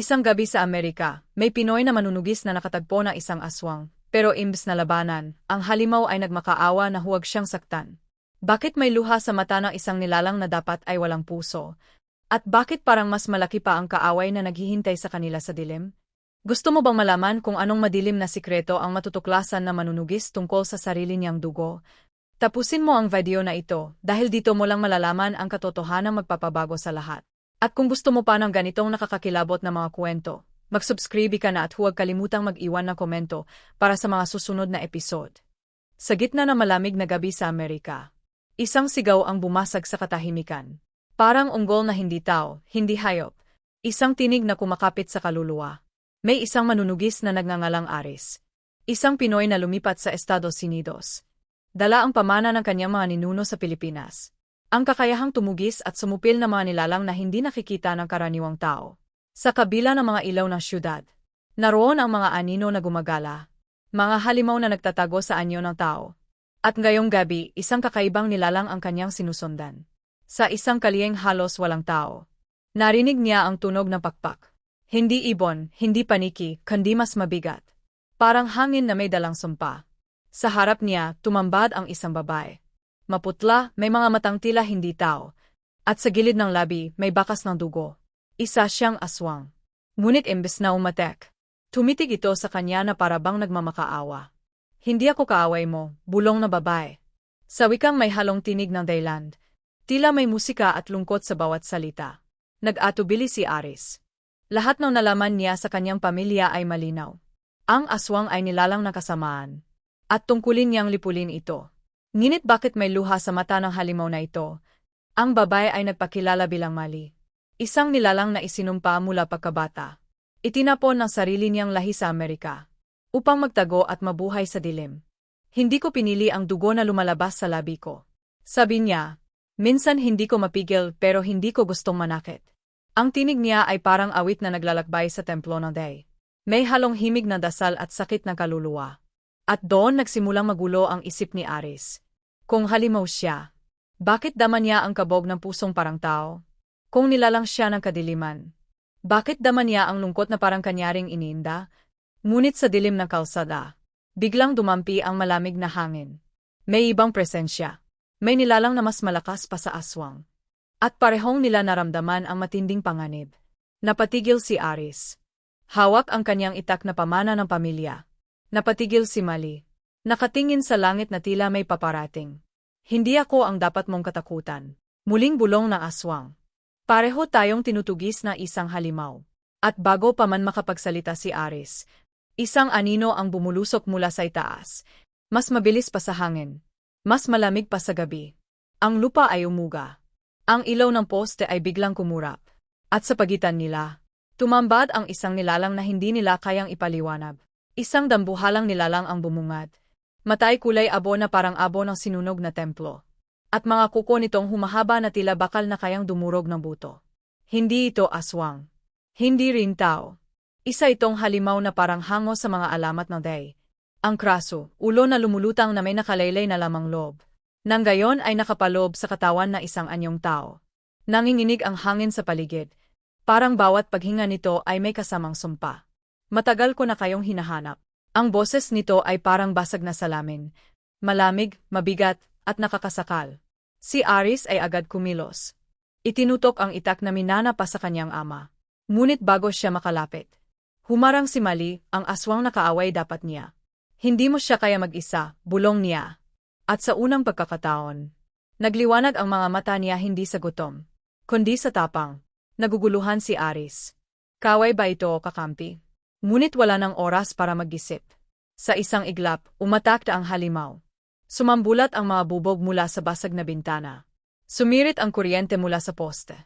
Isang gabi sa Amerika, may Pinoy na manunugis na nakatagpo ng isang aswang. Pero imbes na labanan, ang halimaw ay nagmakaawa na huwag siyang saktan. Bakit may luha sa mata ng isang nilalang na dapat ay walang puso? At bakit parang mas malaki pa ang kaaway na naghihintay sa kanila sa dilim? Gusto mo bang malaman kung anong madilim na sikreto ang matutuklasan na manunugis tungkol sa sarili niyang dugo? Tapusin mo ang video na ito dahil dito mo lang malalaman ang katotohanang magpapabago sa lahat. At kung gusto mo pa ng ganitong nakakakilabot na mga kwento, mag-subscribe ka na at huwag kalimutang mag-iwan ng komento para sa mga susunod na episode. Sa gitna ng malamig na gabi sa Amerika, isang sigaw ang bumasag sa katahimikan. Parang unggol na hindi tao, hindi hayop. Isang tinig na kumakapit sa kaluluwa. May isang manunugis na nagngangalang Aris. Isang Pinoy na lumipat sa Estados Unidos. Dala ang pamana ng kanyang mga ninuno sa Pilipinas. Ang kakayahang tumugis at sumupil na mga nilalang na hindi nakikita ng karaniwang tao. Sa kabila ng mga ilaw ng syudad, naroon ang mga anino na gumagala, mga halimaw na nagtatago sa anyo ng tao. At ngayong gabi, isang kakaibang nilalang ang kanyang sinusundan. Sa isang kaliyeng halos walang tao. Narinig niya ang tunog ng pakpak. Hindi ibon, hindi paniki, kundi mas mabigat. Parang hangin na may dalang sumpa. Sa harap niya, tumambad ang isang babae. Maputla, may mga matang tila hindi tao. At sa gilid ng labi, may bakas ng dugo. Isa siyang aswang. Ngunit imbes na umatek, tumitig ito sa kanya na parabang nagmamakaawa. Hindi ako kaaway mo, bulong na babae. Sa wikang may halong tinig ng Dayland, tila may musika at lungkot sa bawat salita. Nag-atubili si Aris. Lahat ng nalaman niya sa kanyang pamilya ay malinaw. Ang aswang ay nilalang na kasamaan. At tungkulin niyang lipulin ito. Nginit bakit may luha sa mata ng halimaw na ito? Ang babae ay nagpakilala bilang mali. Isang nilalang na isinumpa mula pagkabata. Itinapon ng sarili niyang lahi sa Amerika. Upang magtago at mabuhay sa dilim. Hindi ko pinili ang dugo na lumalabas sa labi ko. Sabi niya, minsan hindi ko mapigil pero hindi ko gustong manakit. Ang tinig niya ay parang awit na naglalakbay sa templo ng day. May halong himig na dasal at sakit ng kaluluwa. At doon nagsimulang magulo ang isip ni Aris. Kung halimaw siya, bakit dama niya ang kabog ng pusong parang tao? Kung nilalang siya ng kadiliman, bakit dama niya ang lungkot na parang kanyaring ininda? Ngunit sa dilim ng kalsada, biglang dumampi ang malamig na hangin. May ibang presensya. May nilalang na mas malakas pa sa aswang. At parehong nila naramdaman ang matinding panganib. Napatigil si Aris. Hawak ang kanyang itak na pamana ng pamilya. Napatigil si Mali. Nakatingin sa langit na tila may paparating. Hindi ako ang dapat mong katakutan. Muling bulong ng aswang. Pareho tayong tinutugis na isang halimaw. At bago pa man makapagsalita si Aris, isang anino ang bumulusok mula sa itaas. Mas mabilis pa sa hangin. Mas malamig pa sa gabi. Ang lupa ay umuga. Ang ilaw ng poste ay biglang kumurap. At sa pagitan nila, tumambad ang isang nilalang na hindi nila kayang ipaliwanag. Isang dambuhalang nilalang ang bumungad. Matay kulay abo na parang abo ng sinunog na templo. At mga kuko nitong humahaba na tila bakal na kayang dumurog ng buto. Hindi ito aswang. Hindi rin tao. Isa itong halimaw na parang hango sa mga alamat ng day. Ang kraso, ulo na lumulutang na may nakalaylay na lamang loob. Nang gayon ay nakapalob sa katawan na isang anyong tao. Nanginginig ang hangin sa paligid. Parang bawat paghinga nito ay may kasamang sumpa. Matagal ko na kayong hinahanap. Ang boses nito ay parang basag na salamin. Malamig, mabigat, at nakakasakal. Si Aris ay agad kumilos. Itinutok ang itak na minana pa sa kanyang ama. Ngunit bago siya makalapit. Humarang si Mali, ang aswang nakaaway dapat niya. Hindi mo siya kaya mag-isa, bulong niya. At sa unang pagkakataon, nagliwanag ang mga mata niya hindi sa gutom, kundi sa tapang. Naguguluhan si Aris. Kaway ba ito o kakampi? Ngunit wala ng oras para mag-isip. Sa isang iglap, umatakta ang halimaw. Sumambulat ang mga bubog mula sa basag na bintana. Sumirit ang kuryente mula sa poste.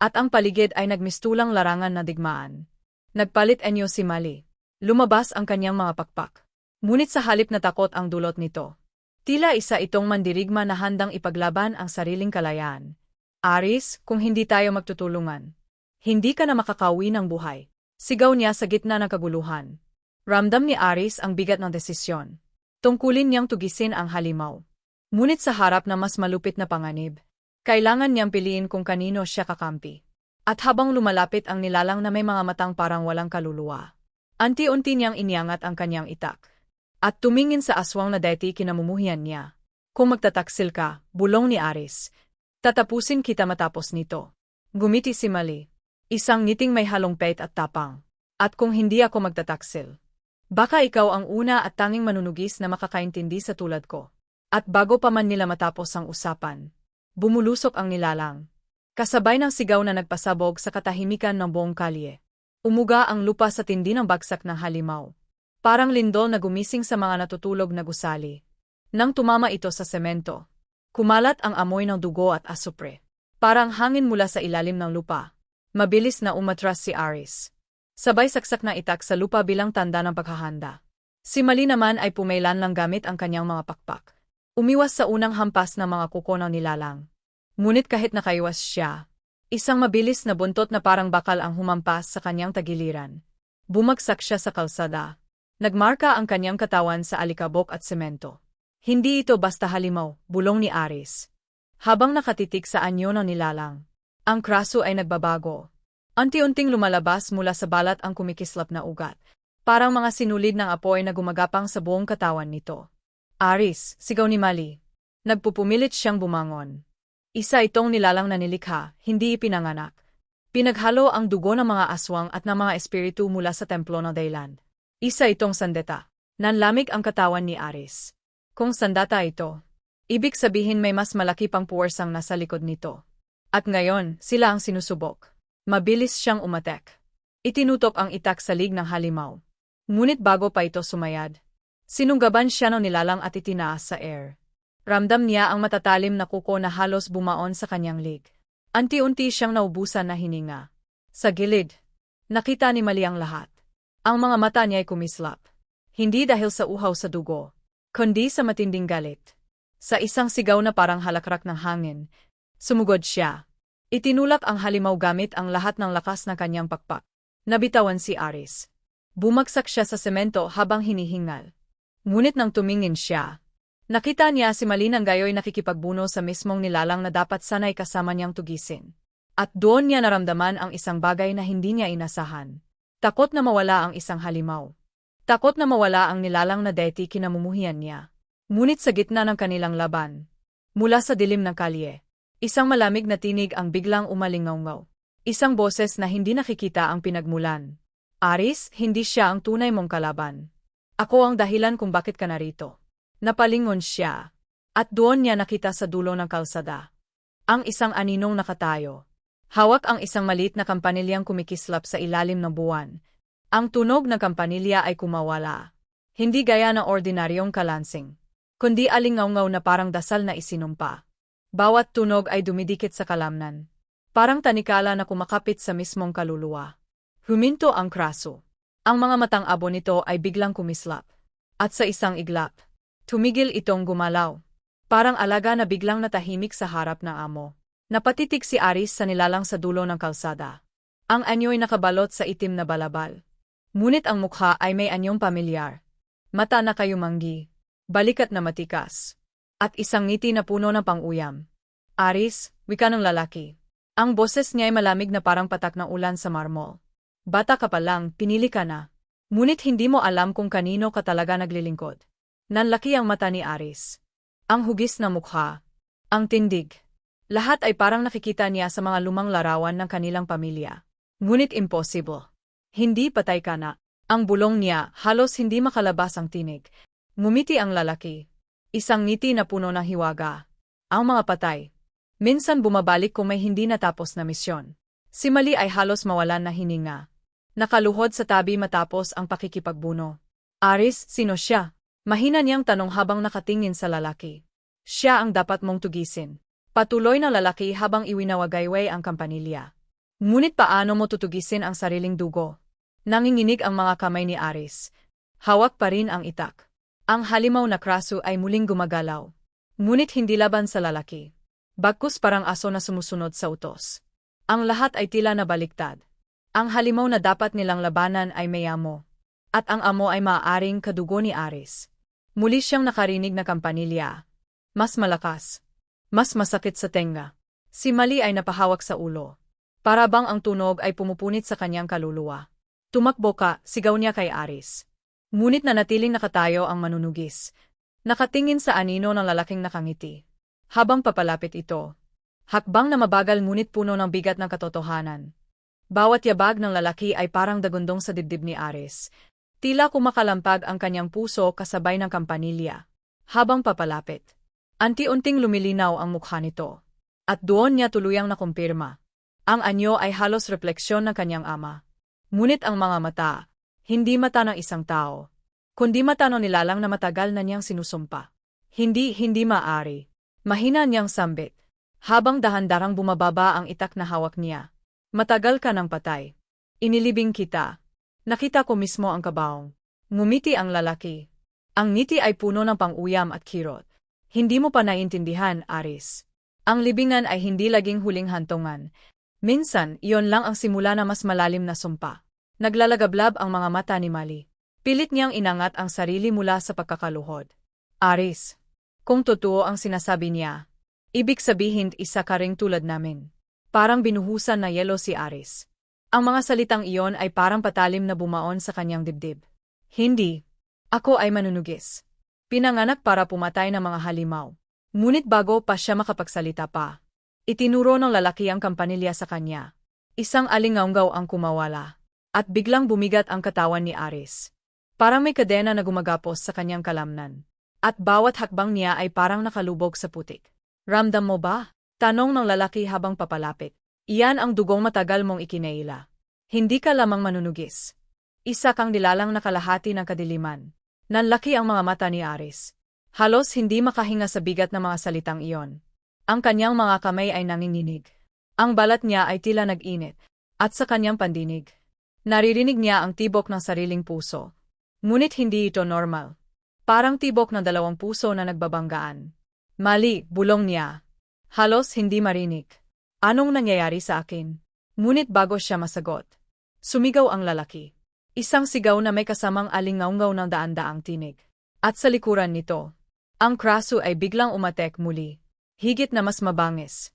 At ang paligid ay nagmistulang larangan na digmaan. Nagpalit enyo si Mali. Lumabas ang kanyang mga pakpak. Ngunit sa halip na takot ang dulot nito. Tila isa itong mandirigma na handang ipaglaban ang sariling kalayaan. Aris, kung hindi tayo magtutulungan, hindi ka na makakawi ng buhay. Sigaw niya sa gitna ng kaguluhan. Ramdam ni Aris ang bigat ng desisyon. Tungkulin niyang tugisin ang halimaw. Ngunit sa harap na mas malupit na panganib, kailangan niyang piliin kung kanino siya kakampi. At habang lumalapit ang nilalang na may mga matang parang walang kaluluwa, anti-unti niyang iniangat ang kanyang itak. At tumingin sa aswang na deti kinamumuhian niya. Kung magtataksil ka, bulong ni Aris. Tatapusin kita matapos nito. Gumiti si Mali. Isang ngiting may halong pait at tapang. At kung hindi ako magtataksil, baka ikaw ang una at tanging manunugis na makakaintindi sa tulad ko. At bago pa man nila matapos ang usapan, bumulusok ang nilalang. Kasabay ng sigaw na nagpasabog sa katahimikan ng buong kalye. Umuga ang lupa sa tindi ng bagsak ng halimaw. Parang lindol na gumising sa mga natutulog na gusali. Nang tumama ito sa semento, kumalat ang amoy ng dugo at asupre. Parang hangin mula sa ilalim ng lupa. Mabilis na umatras si Aris. Sabay saksak na itak sa lupa bilang tanda ng paghahanda. Si Mali naman ay pumailan lang gamit ang kanyang mga pakpak. Umiwas sa unang hampas ng mga kuko ng nilalang. Ngunit kahit nakaiwas siya, isang mabilis na buntot na parang bakal ang humampas sa kanyang tagiliran. Bumagsak siya sa kalsada. Nagmarka ang kanyang katawan sa alikabok at semento. Hindi ito basta halimaw, bulong ni Aris. Habang nakatitik sa anyo ng nilalang, ang kraso ay nagbabago. Unti-unting lumalabas mula sa balat ang kumikislap na ugat. Parang mga sinulid ng apoy na gumagapang sa buong katawan nito. Aris, sigaw ni Mali. Nagpupumilit siyang bumangon. Isa itong nilalang na nilikha, hindi ipinanganak. Pinaghalo ang dugo ng mga aswang at ng mga espiritu mula sa templo ng Dayland. Isa itong sandeta. Nanlamig ang katawan ni Aris. Kung sandata ito, ibig sabihin may mas malaki pang puwersang nasa likod nito. At ngayon, sila ang sinusubok. Mabilis siyang umatek. Itinutok ang itak sa lig ng halimaw. Ngunit bago pa ito sumayad, Sinunggaban siya ng nilalang at itinaas sa air. Ramdam niya ang matatalim na kuko na halos bumaon sa kanyang lig. Anti-unti siyang naubusan na hininga. Sa gilid, nakita ni Mali ang lahat. Ang mga mata niya ay kumislap. Hindi dahil sa uhaw sa dugo, kundi sa matinding galit. Sa isang sigaw na parang halakrak ng hangin, sumugod siya. Itinulak ang halimaw gamit ang lahat ng lakas ng kanyang pakpak. Nabitawan si Aris. Bumagsak siya sa semento habang hinihingal. Ngunit nang tumingin siya, nakita niya si Malinang gayoy nakikipagbuno sa mismong nilalang na dapat sanay kasama niyang tugisin. At doon niya naramdaman ang isang bagay na hindi niya inasahan. Takot na mawala ang isang halimaw. Takot na mawala ang nilalang na deti kinamumuhian niya. Ngunit sa gitna ng kanilang laban, mula sa dilim ng kalye, isang malamig na tinig ang biglang umalingaw Isang boses na hindi nakikita ang pinagmulan. Aris, hindi siya ang tunay mong kalaban. Ako ang dahilan kung bakit ka narito. Napalingon siya. At doon niya nakita sa dulo ng kalsada. Ang isang aninong nakatayo. Hawak ang isang maliit na kampanilyang kumikislap sa ilalim ng buwan. Ang tunog ng kampanilya ay kumawala. Hindi gaya ng ordinaryong kalansing. Kundi alingaw na parang dasal na isinumpa. Bawat tunog ay dumidikit sa kalamnan. Parang tanikala na kumakapit sa mismong kaluluwa. Huminto ang kraso. Ang mga matang abo nito ay biglang kumislap. At sa isang iglap, tumigil itong gumalaw. Parang alaga na biglang natahimik sa harap ng amo. Napatitig si Aris sa nilalang sa dulo ng kalsada. Ang anyo'y nakabalot sa itim na balabal. Ngunit ang mukha ay may anyong pamilyar. Mata na kayumanggi, balikat na matikas, at isang ngiti na puno ng panguyam. Aris, wika ng lalaki. Ang boses niya ay malamig na parang patak ng ulan sa marmol. Bata ka pa lang, pinili ka na. Ngunit hindi mo alam kung kanino ka talaga naglilingkod. Nanlaki ang mata ni Aris. Ang hugis na mukha. Ang tindig. Lahat ay parang nakikita niya sa mga lumang larawan ng kanilang pamilya. Ngunit impossible. Hindi patay ka na. Ang bulong niya, halos hindi makalabas ang tinig. Ngumiti ang lalaki. Isang ngiti na puno ng hiwaga. Ang mga patay. Minsan bumabalik kung may hindi natapos na misyon. Si Mali ay halos mawalan na hininga. Nakaluhod sa tabi matapos ang pakikipagbuno. Aris, sino siya? Mahina niyang tanong habang nakatingin sa lalaki. Siya ang dapat mong tugisin. Patuloy na lalaki habang iwinawagayway ang kampanilya. Ngunit paano mo tutugisin ang sariling dugo? Nanginginig ang mga kamay ni Aris. Hawak pa rin ang itak. Ang halimaw na kraso ay muling gumagalaw. Ngunit hindi laban sa lalaki. Bagkus parang aso na sumusunod sa utos. Ang lahat ay tila na baliktad. Ang halimaw na dapat nilang labanan ay may amo. At ang amo ay maaaring kadugo ni Aris. Muli siyang nakarinig na kampanilya. Mas malakas. Mas masakit sa tenga. Si Mali ay napahawak sa ulo. Para bang ang tunog ay pumupunit sa kanyang kaluluwa. Tumakbo ka, sigaw niya kay Aris. Ngunit nanatiling nakatayo ang manunugis. Nakatingin sa anino ng lalaking nakangiti. Habang papalapit ito. Hakbang na mabagal ngunit puno ng bigat ng katotohanan. Bawat yabag ng lalaki ay parang dagundong sa dibdib ni Aris. Tila kumakalampag ang kanyang puso kasabay ng kampanilya. Habang papalapit. Anti-unting lumilinaw ang mukha nito. At doon niya tuluyang nakumpirma. Ang anyo ay halos refleksyon ng kanyang ama. Ngunit ang mga mata, hindi mata ng isang tao, kundi mata ng nilalang na matagal na niyang sinusumpa. Hindi, hindi maari. Mahina niyang sambit. Habang dahan-darang bumababa ang itak na hawak niya. Matagal ka ng patay. Inilibing kita. Nakita ko mismo ang kabaong. Ngumiti ang lalaki. Ang ngiti ay puno ng pang-uyam at kirot. Hindi mo pa naintindihan, Aris. Ang libingan ay hindi laging huling hantungan, Minsan, iyon lang ang simula na mas malalim na sumpa. Naglalagablab ang mga mata ni Mali. Pilit niyang inangat ang sarili mula sa pagkakaluhod. Aris, kung totoo ang sinasabi niya, ibig sabihin isa ka ring tulad namin. Parang binuhusan na yelo si Aris. Ang mga salitang iyon ay parang patalim na bumaon sa kanyang dibdib. Hindi. Ako ay manunugis. Pinanganak para pumatay ng mga halimaw. Ngunit bago pa siya makapagsalita pa, Itinuro ng lalaki ang kampanilya sa kanya. Isang alingaunggaw ang kumawala. At biglang bumigat ang katawan ni Aris. Parang may kadena na gumagapos sa kanyang kalamnan. At bawat hakbang niya ay parang nakalubog sa putik. Ramdam mo ba? Tanong ng lalaki habang papalapit. Iyan ang dugong matagal mong ikinaila. Hindi ka lamang manunugis. Isa kang dilalang nakalahati ng kadiliman. Nanlaki ang mga mata ni Aris. Halos hindi makahinga sa bigat ng mga salitang iyon. Ang kanyang mga kamay ay nanginginig. Ang balat niya ay tila nag-init. At sa kanyang pandinig, naririnig niya ang tibok ng sariling puso. Ngunit hindi ito normal. Parang tibok ng dalawang puso na nagbabanggaan. Mali, bulong niya. Halos hindi marinig. Anong nangyayari sa akin? Ngunit bago siya masagot. Sumigaw ang lalaki. Isang sigaw na may kasamang alingaungaw ng daan-daang tinig. At sa likuran nito, ang kraso ay biglang umatek muli higit na mas mabangis.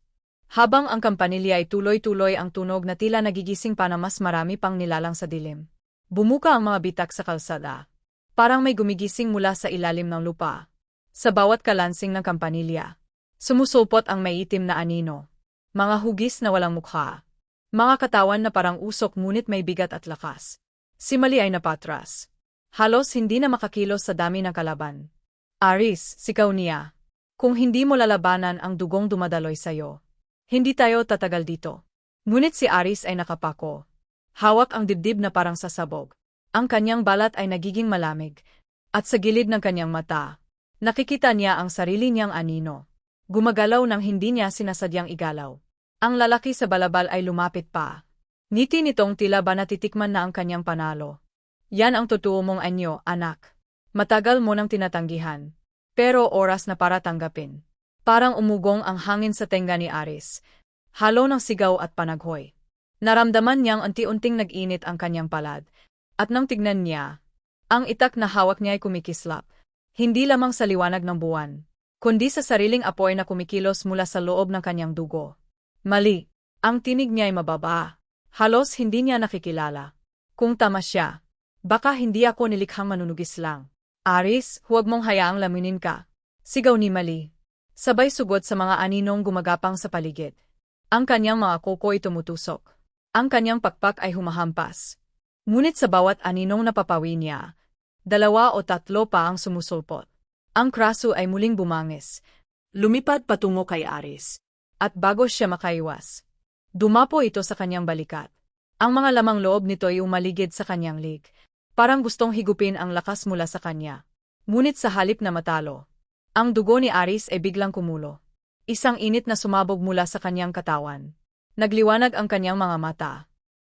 Habang ang kampanilya ay tuloy-tuloy ang tunog na tila nagigising pa na mas marami pang nilalang sa dilim. Bumuka ang mga bitak sa kalsada. Parang may gumigising mula sa ilalim ng lupa. Sa bawat kalansing ng kampanilya. Sumusulpot ang may itim na anino. Mga hugis na walang mukha. Mga katawan na parang usok ngunit may bigat at lakas. Si Mali ay napatras. Halos hindi na makakilos sa dami ng kalaban. Aris, sikaw niya. Kung hindi mo lalabanan ang dugong dumadaloy sa'yo, hindi tayo tatagal dito. Ngunit si Aris ay nakapako. Hawak ang dibdib na parang sasabog. Ang kanyang balat ay nagiging malamig. At sa gilid ng kanyang mata, nakikita niya ang sarili niyang anino. Gumagalaw nang hindi niya sinasadyang igalaw. Ang lalaki sa balabal ay lumapit pa. Ngiti nitong tila ba natitikman na ang kanyang panalo. Yan ang totoo mong anyo, anak. Matagal mo nang tinatanggihan. Pero oras na para tanggapin. Parang umugong ang hangin sa tenga ni Aris. Halo ng sigaw at panaghoy. Naramdaman niyang unti-unting nag-init ang kanyang palad. At nang tignan niya, ang itak na hawak niya ay kumikislap. Hindi lamang sa liwanag ng buwan, kundi sa sariling apoy na kumikilos mula sa loob ng kanyang dugo. Mali, ang tinig niya ay mababa. Halos hindi niya nakikilala. Kung tama siya, baka hindi ako nilikhang manunugis lang. Aris, huwag mong hayaang laminin ka. Sigaw ni Mali. Sabay sugot sa mga aninong gumagapang sa paligid. Ang kanyang mga koko ay tumutusok. Ang kanyang pakpak ay humahampas. Ngunit sa bawat aninong napapawi niya, dalawa o tatlo pa ang sumusulpot. Ang kraso ay muling bumangis. Lumipad patungo kay Aris. At bago siya makaiwas, dumapo ito sa kanyang balikat. Ang mga lamang loob nito ay umaligid sa kanyang lig, Parang gustong higupin ang lakas mula sa kanya. Ngunit sa halip na matalo, ang dugo ni Aris ay biglang kumulo. Isang init na sumabog mula sa kanyang katawan. Nagliwanag ang kanyang mga mata.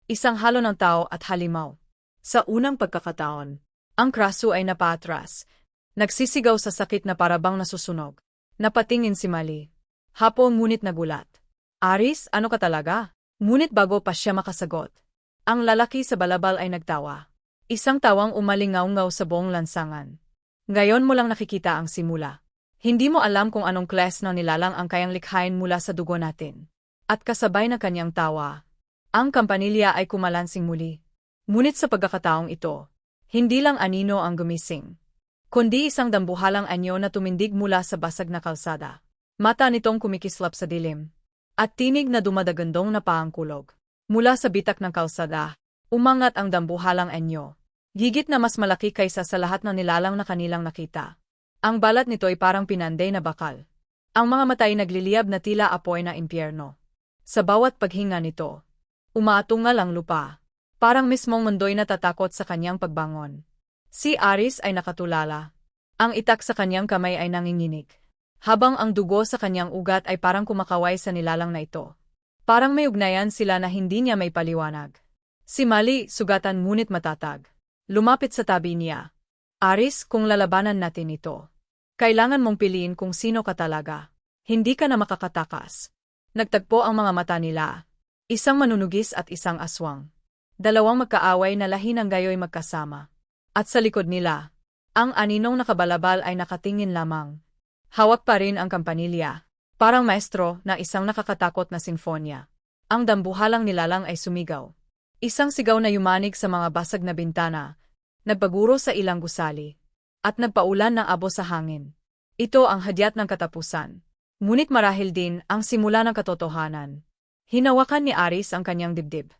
Isang halo ng tao at halimaw. Sa unang pagkakataon, ang kraso ay napatras. Nagsisigaw sa sakit na parabang nasusunog. Napatingin si Mali. Hapo ngunit nagulat. Aris, ano ka talaga? Ngunit bago pa siya makasagot. Ang lalaki sa balabal ay nagtawa. Isang tawang umalingaw-ngaw sa buong lansangan. Ngayon mo lang nakikita ang simula. Hindi mo alam kung anong kles ng nilalang ang kayang likhain mula sa dugo natin. At kasabay na kanyang tawa, Ang kampanilya ay kumalansing muli. Ngunit sa pagkakataong ito, hindi lang anino ang gumising, kundi isang dambuhalang anyo na tumindig mula sa basag na kalsada. Mata nitong kumikislap sa dilim, at tinig na dumadagandong na paangkulog. Mula sa bitak ng kalsada, umangat ang dambuhalang anyo. Gigit na mas malaki kaysa sa lahat ng nilalang na kanilang nakita. Ang balat nito ay parang pinanday na bakal. Ang mga matay nagliliyab na tila apoy na impyerno. Sa bawat paghinga nito, umaatungal ang lupa. Parang mismong mundo'y natatakot sa kanyang pagbangon. Si Aris ay nakatulala. Ang itak sa kanyang kamay ay nanginginig. Habang ang dugo sa kanyang ugat ay parang kumakaway sa nilalang na ito. Parang may ugnayan sila na hindi niya may paliwanag. Si Mali, sugatan ngunit matatag. Lumapit sa tabi niya. Aris, kung lalabanan natin ito, kailangan mong piliin kung sino ka talaga. Hindi ka na makakatakas. Nagtagpo ang mga mata nila. Isang manunugis at isang aswang. Dalawang magkaaway na lahi ng gayoy magkasama. At sa likod nila, ang aninong nakabalabal ay nakatingin lamang. Hawak pa rin ang kampanilya. Parang maestro na isang nakakatakot na sinfonya. Ang dambuhalang nilalang ay sumigaw. Isang sigaw na yumanig sa mga basag na bintana, nagpaguro sa ilang gusali at nagpaulan ng abo sa hangin. Ito ang hadyat ng katapusan. Ngunit marahil din ang simula ng katotohanan. Hinawakan ni Aris ang kanyang dibdib.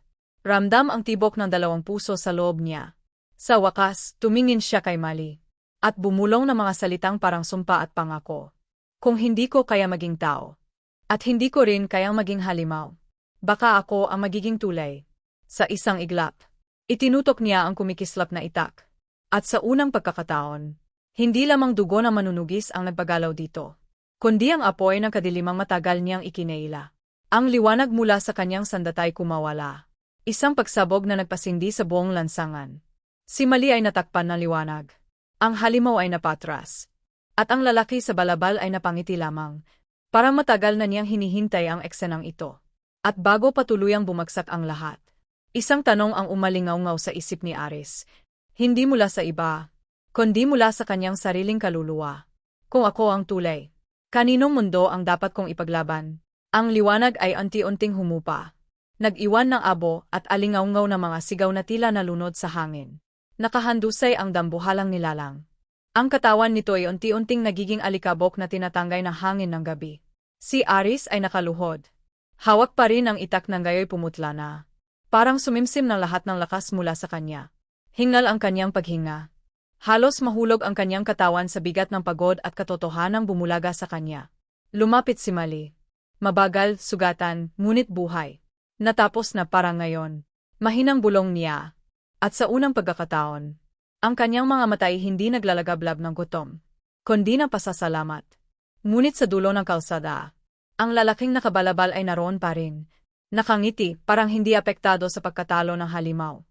Ramdam ang tibok ng dalawang puso sa loob niya. Sa wakas, tumingin siya kay Mali. At bumulong ng mga salitang parang sumpa at pangako. Kung hindi ko kaya maging tao. At hindi ko rin kayang maging halimaw. Baka ako ang magiging tulay. Sa isang iglap. Itinutok niya ang kumikislap na itak. At sa unang pagkakataon, hindi lamang dugo na manunugis ang nagpagalaw dito, kundi ang apoy ng kadilimang matagal niyang ikineila. Ang liwanag mula sa kanyang sandatay kumawala. Isang pagsabog na nagpasindi sa buong lansangan. Si Mali ay natakpan ng liwanag. Ang halimaw ay napatras. At ang lalaki sa balabal ay napangiti lamang. Parang matagal na niyang hinihintay ang eksenang ito. At bago patuluyang bumagsak ang lahat. Isang tanong ang umalingaw sa isip ni Aris, hindi mula sa iba, kundi mula sa kanyang sariling kaluluwa. Kung ako ang tulay, kaninong mundo ang dapat kong ipaglaban? Ang liwanag ay unti-unting humupa. Nag-iwan ng abo at alingaungaw na mga sigaw na tila nalunod sa hangin. Nakahandusay ang dambuhalang nilalang. Ang katawan nito ay unti-unting nagiging alikabok na tinatanggay ng hangin ng gabi. Si Aris ay nakaluhod. Hawak pa rin ang itak ng gayoy pumutla na. Parang sumimsim ng lahat ng lakas mula sa kanya. Hingal ang kanyang paghinga. Halos mahulog ang kanyang katawan sa bigat ng pagod at katotohanang bumulaga sa kanya. Lumapit si Mali. Mabagal, sugatan, ngunit buhay. Natapos na para ngayon. Mahinang bulong niya. At sa unang pagkakataon, ang kanyang mga mata ay hindi naglalagablab ng gutom, kundi ng pasasalamat. Ngunit sa dulo ng kalsada, ang lalaking nakabalabal ay naroon pa rin. Nakangiti, parang hindi apektado sa pagkatalo ng halimaw.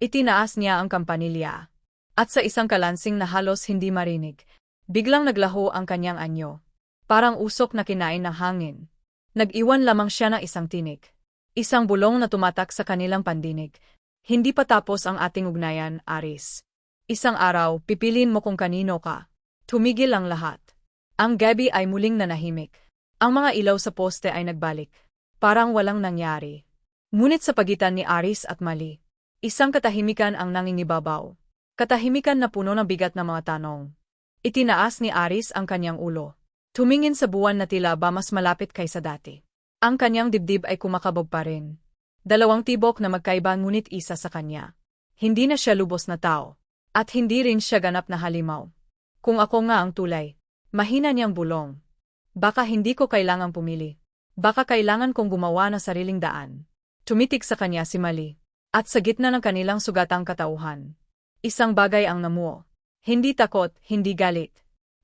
Itinaas niya ang kampanilya. At sa isang kalansing na halos hindi marinig, biglang naglaho ang kanyang anyo. Parang usok na kinain ng hangin. Nag-iwan lamang siya ng isang tinik. Isang bulong na tumatak sa kanilang pandinig. Hindi pa tapos ang ating ugnayan, Aris. Isang araw, pipilin mo kung kanino ka. Tumigil ang lahat. Ang gabi ay muling nanahimik. Ang mga ilaw sa poste ay nagbalik. Parang walang nangyari. Ngunit sa pagitan ni Aris at Mali, Isang katahimikan ang nangingibabaw. Katahimikan na puno ng bigat na mga tanong. Itinaas ni Aris ang kanyang ulo. Tumingin sa buwan na tila ba mas malapit kaysa dati. Ang kanyang dibdib ay kumakabog pa rin. Dalawang tibok na magkaiba ngunit isa sa kanya. Hindi na siya lubos na tao. At hindi rin siya ganap na halimaw. Kung ako nga ang tulay, mahina niyang bulong. Baka hindi ko kailangang pumili. Baka kailangan kong gumawa ng sariling daan. Tumitik sa kanya si Mali. At sa gitna ng kanilang sugatang katauhan, isang bagay ang namuo. Hindi takot, hindi galit.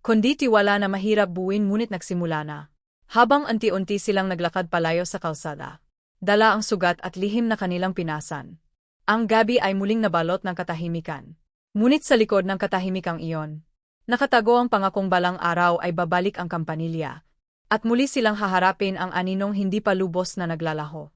Kundi tiwala na mahirap buuin ngunit nagsimula na. Habang anti-unti silang naglakad palayo sa kalsada. Dala ang sugat at lihim na kanilang pinasan. Ang gabi ay muling nabalot ng katahimikan. Ngunit sa likod ng katahimikang iyon, nakatago ang pangakong balang araw ay babalik ang kampanilya. At muli silang haharapin ang aninong hindi pa lubos na naglalaho.